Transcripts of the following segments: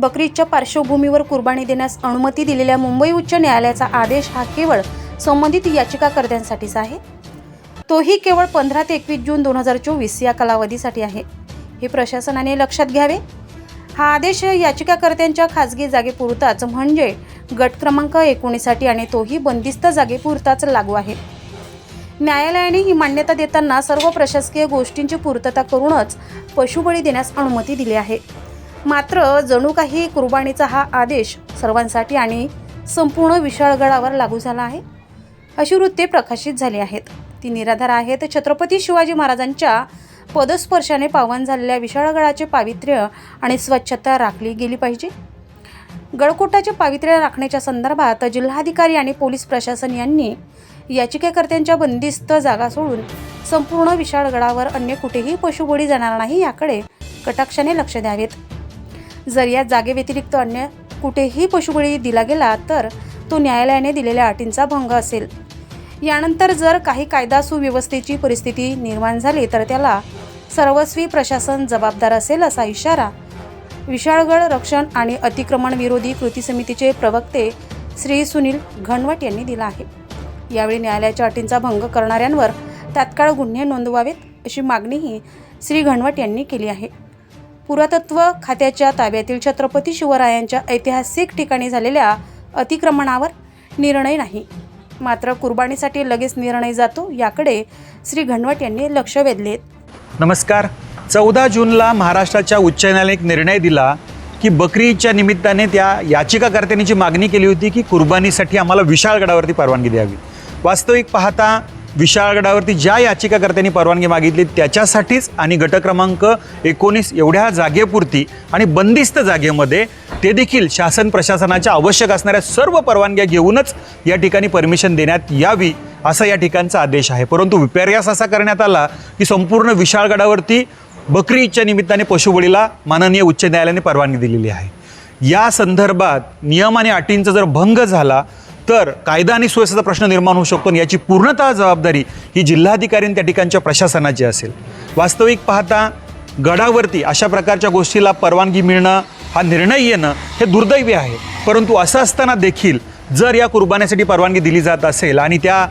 बकरीदच्या पार्श्वभूमीवर कुर्बानी देण्यास अनुमती दिलेल्या मुंबई उच्च न्यायालयाचा आदेश हा केवळ संबंधित याचिकाकर्त्यांसाठीच आहे. तोही केवळ पंधरा ते एकवीस जून दोन हजार चोवीस या कालावधीसाठी आहे. हे प्रशासनाने लक्षात घ्यावे. हा आदेश याचिकाकर्त्यांच्या खाजगी जागेपुरताच म्हणजे गट क्रमांक एकोणीससाठी आणि तोही बंदिस्त जागेपुरताच लागू आहे. न्यायालयाने ही मान्यता देताना सर्व प्रशासकीय गोष्टींची पूर्तता करूनच पशुबळी देण्यास अनुमती दिली आहे. मात्र जणू काही कुर्बानीचा हा आदेश सर्वांसाठी आणि संपूर्ण विशाळगडावर लागू झाला आहे. अशी वृत्ते प्रकाशित झाली आहेत. ती निराधार आहेत. छत्रपती शिवाजी महाराजांच्या पदस्पर्शाने पावन झालेल्या विशाळगडाचे पावित्र्य आणि स्वच्छता राखली गेली पाहिजे. गडकोटाचे पावित्र्य राखण्याच्या संदर्भात जिल्हाधिकारी आणि पोलीस प्रशासन यांनी याचिकाकर्त्यांच्या बंदिस्त जागा सोडून संपूर्ण विशाळगडावर अन्य कुठेही पशुबळी जाणार नाही याकडे कटाक्षाने लक्ष द्यावेत. जर या जागेव्यतिरिक्त अन्य कुठेही पशुबळी दिला गेला तर तो न्यायालयाने दिलेल्या अटींचा भंग असेल. यानंतर जर काही कायदा सुव्यवस्थेची परिस्थिती निर्माण झाली तर त्याला सर्वस्वी प्रशासन जबाबदार असेल असा इशारा विशाळगड रक्षण आणि अतिक्रमण विरोधी कृती समितीचे प्रवक्ते श्री सुनील घनवट यांनी दिला आहे. यावेळी न्यायालयाच्या अटींचा भंग करणाऱ्यांवर तात्काळ गुन्हे नोंदवावेत अशी मागणीही श्री घनवट यांनी केली आहे. पुरातत्व खात्याच्या ताब्यातील छत्रपती शिवरायांच्या ऐतिहासिक ठिकाणी झालेल्या अतिक्रमणावर निर्णय नाही. मात्र कुर्बानीसाठी लगेच निर्णय जातो याकडे श्री घनवट यांनी लक्ष वेधले नमस्कार. चौदा जूनला महाराष्ट्राच्या उच्च न्यायालयाने एक निर्णय दिला की बकरी ईदच्या निमित्ताने त्या याचिकाकर्त्यांनी जी मागणी केली होती की कुर्बानीसाठी आम्हाला विशाळगडावरती परवानगी द्यावी. वास्तविक पाहता विशाळगडावरती ज्या याचिकाकर्त्यांनी परवानगी मागितली त्याच्यासाठीच आणि गट क्रमांक एकोणीस एवढ्या जागेपुरती आणि बंदिस्त जागेमध्ये ते देखील शासन प्रशासनाच्या आवश्यक असणाऱ्या सर्व परवानग्या घेऊनच या ठिकाणी परमिशन देण्यात यावी असा या ठिकाणचा आदेश आहे. परंतु विपर्यास असा करण्यात आला की संपूर्ण विशाळगडावरती बकरी ईदच्या निमित्ताने पशुबळीला माननीय उच्च न्यायालयाने परवानगी दिलेली आहे. या संदर्भात नियम आणि अटींचा जर भंग झाला तर कायदा आणि सुव्यवस्थेचा प्रश्न निर्माण होऊ शकतो आणि याची पूर्णतः जबाबदारी ही जिल्हाधिकारी आणि त्या ठिकाणच्या प्रशासनाची असेल. वास्तविक पाहता गडावरती अशा प्रकारच्या गोष्टीला परवानगी मिळणं हा निर्णय येणं हे दुर्दैवी आहे. परंतु असं असताना देखील जर या कुर्बानीसाठी परवानगी दिली जात असेल आणि त्या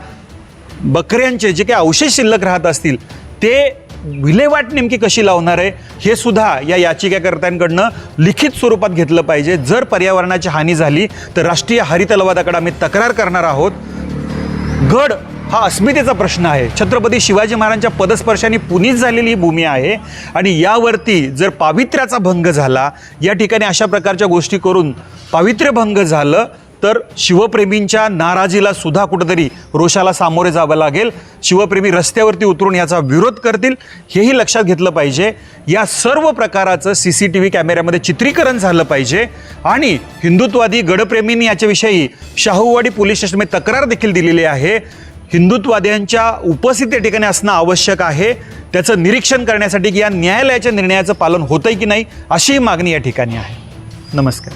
बकऱ्यांचे जे काही अवशेष शिल्लक राहत असतील ते विल्हेवाट नेमकी कशी लावणार आहे हे सुद्धा या याचिकाकर्त्यांकडनं लिखित स्वरूपात घेतलं पाहिजे. जर पर्यावरणाची हानी झाली तर राष्ट्रीय हरित लवादाकडे आम्ही तक्रार करणार आहोत. गड हा अस्मितेचा प्रश्न आहे. छत्रपती शिवाजी महाराजांच्या पदस्पर्शाने पुनीत झालेली ही भूमी आहे आणि यावरती जर पावित्र्याचा भंग झाला या ठिकाणी अशा प्रकारच्या गोष्टी करून पावित्र्य भंग झालं तर शिवप्रेमींच्या नाराजीला सुद्धा कुठंतरी रोषाला सामोरे जावं लागेल. शिवप्रेमी रस्त्यावरती उतरून याचा विरोध करतील हेही लक्षात घेतलं पाहिजे. या सर्व प्रकाराचं सी सी टी व्ही कॅमेऱ्यामध्ये चित्रीकरण झालं पाहिजे. आणि हिंदुत्वादी गडप्रेमींनी याच्याविषयी शाहूवाडी पोलीस स्टेशनमध्ये तक्रार देखील दिलेली आहे. हिंदुत्वाद्यांच्या उपस्थित त्या ठिकाणी असणं आवश्यक आहे. त्याचं निरीक्षण करण्यासाठी की या न्यायालयाच्या निर्णयाचं पालन होतंय की नाही अशी मागणी या ठिकाणी आहे. नमस्कार.